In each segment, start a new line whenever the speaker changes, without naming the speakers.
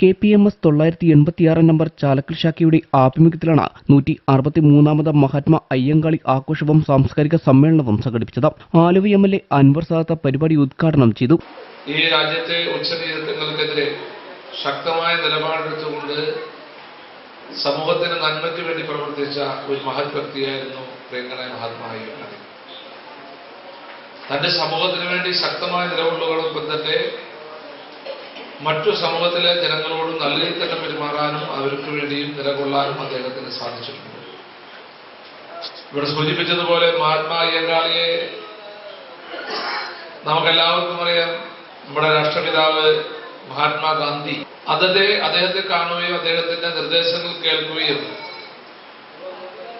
K P M S തൊള്ളായിരത്തി എൺപത്തിയാറ് number Chalakkal ശാഖയുടെ ആഭിമുഖ്യത്തിലാണ് നൂറ്റി അറുപത്തി മൂന്നാമത് മഹാത്മാ അയ്യങ്കാളി ആഘോഷവും സാംസ്കാരിക സമ്മേളനവും സംഘടിപ്പിച്ചത്. Aluva M L A Anwar Sadath പരിപാടി ഉദ്ഘാടനം ചെയ്തു.
ഈ രാജ്യത്തെ ഉച്ചനീതത്വങ്ങൾക്കെതിരെ ശക്തമായ നിലപാടെടുത്തുകൊണ്ട് സമൂഹത്തിന് നന്മയ്ക്ക് വേണ്ടി പ്രവർത്തിച്ച ഒരു മഹത് വ്യക്തിയായിരുന്നു പ്രിയങ്കനായ മഹാത്മാ അയ്യങ്കാളി. തന്റെ സമൂഹത്തിന് വേണ്ടി ശക്തമായ നിലകൊള്ളുകളൊപ്പം തന്നെ മറ്റു സമൂഹത്തിലെ ജനങ്ങളോടും നല്ല രീതിയിൽ തന്നെ പെരുമാറാനും അവർക്ക് വേണ്ടിയും നിലകൊള്ളാനും അദ്ദേഹത്തിന് സാധിച്ചിട്ടുണ്ട്. ഇവിടെ സൂചിപ്പിച്ചതുപോലെ മഹാത്മാ അയ്യങ്കാളിയെ നമുക്കെല്ലാവർക്കും അറിയാം. നമ്മുടെ രാഷ്ട്രപിതാവ് മഹാത്മാഗാന്ധി അതേ അദ്ദേഹത്തെ കാണുകയും അദ്ദേഹത്തിന്റെ നിർദ്ദേശങ്ങൾ കേൾക്കുകയും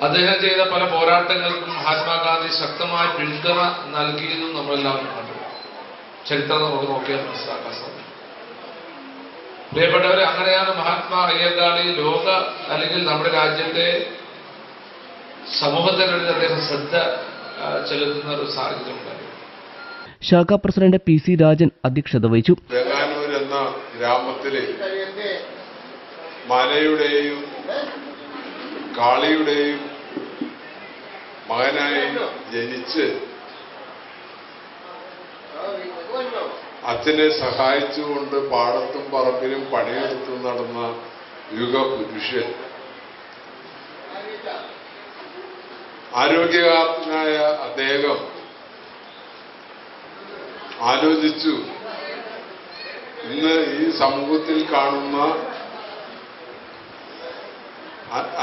അദ്ദേഹം ചെയ്ത പല പോരാട്ടങ്ങൾക്കും മഹാത്മാഗാന്ധി ശക്തമായ പിന്തുണ നൽകിയെന്നും നമ്മളെല്ലാവരും കണ്ടു. ചരിത്രം നമുക്ക് നോക്കിയാൽ മനസ്സിലാക്കാൻ സാധിക്കും. പ്രിയപ്പെട്ടവരെ അങ്ങനെയാണ് മഹാത്മാ അയ്യങ്കാളി ലോക അല്ലെങ്കിൽ നമ്മുടെ രാജ്യത്തെ സമൂഹത്തിനുള്ളിൽ അദ്ദേഹം ശ്രദ്ധ ചെലുത്തുന്ന ഒരു സാഹചര്യം
ശാഖാ പ്രസിഡന്റ് പി സി രാജൻ അധ്യക്ഷത വഹിച്ചു.
എന്ന ഗ്രാമത്തിലെ മലയുടെയും കാളിയുടെയും മകനായി ജനിച്ച് അച്ഛനെ സഹായിച്ചുകൊണ്ട് പാടത്തും പറമ്പിലും പണിയെടുത്തും നടന്ന യുഗപുരുഷൻ ആരോഗ്യകാരനായ അദ്ദേഹം ആലോചിച്ചു ഇന്ന് ഈ സമൂഹത്തിൽ കാണുന്ന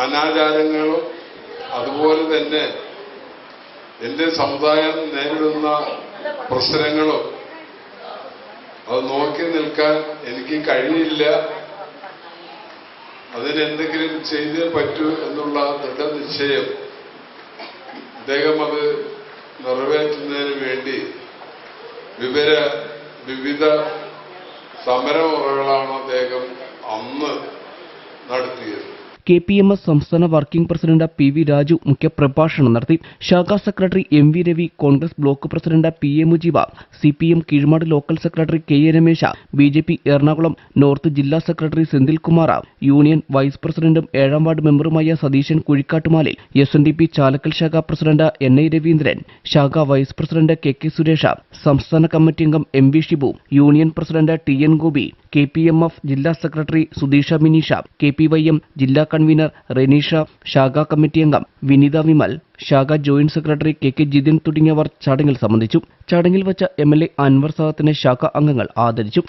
അനാചാരങ്ങളും അതുപോലെ തന്നെ എന്റെ സമുദായം നേരിടുന്ന പ്രശ്നങ്ങളും അത് നോക്കി നിൽക്കാൻ എനിക്ക് കഴിയില്ല. അതിനെന്തെങ്കിലും ചെയ്തേ പറ്റൂ എന്നുള്ള ദൃഢനിശ്ചയം അദ്ദേഹം അത് നിറവേറ്റുന്നതിന് വേണ്ടി വിവര വിവിധ സമരമുറകളാണ് അദ്ദേഹം അന്ന് നടത്തിയത്.
കെ പി എം എസ് സംസ്ഥാന working president P V Raju മുഖ്യപ്രഭാഷണം നടത്തി. ശാഖാ secretary M V Ravi Congress block president P A Mujeeb C P M Keezhmad local secretary K A Ramesh B J P Ernakulam north ജില്ലാ secretary Senthilkumar union vice പ്രസിഡന്റും ഏഴാം ward മെമ്പറുമായ Satheesan Kuzhikkattumalil S N D P Chalakkal ശാഖാ president N I Raveendran ശാഖാ vice president K K Suresh സംസ്ഥാന committee അംഗം M V Shibu union president T N Gopi K P M F ജില്ലാ secretary Sudheesh Mineesh K P Y M ജില്ലാ convener Reneesh ശാഖാ committee അംഗം വിനിത വിമൽ ശാഖാ joint secretary K K Jithin തുടങ്ങിയവർ ചടങ്ങിൽ സംബന്ധിച്ചു. ചടങ്ങിൽ വച്ച എം എൽ എ അൻവർ സാദത്തിനെ ശാഖാ അംഗങ്ങൾ ആദരിച്ചു.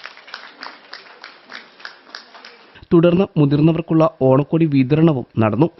തുടർന്ന് മുതിർന്നവർക്കുള്ള ഓണക്കോടി വിതരണവും നടന്നു.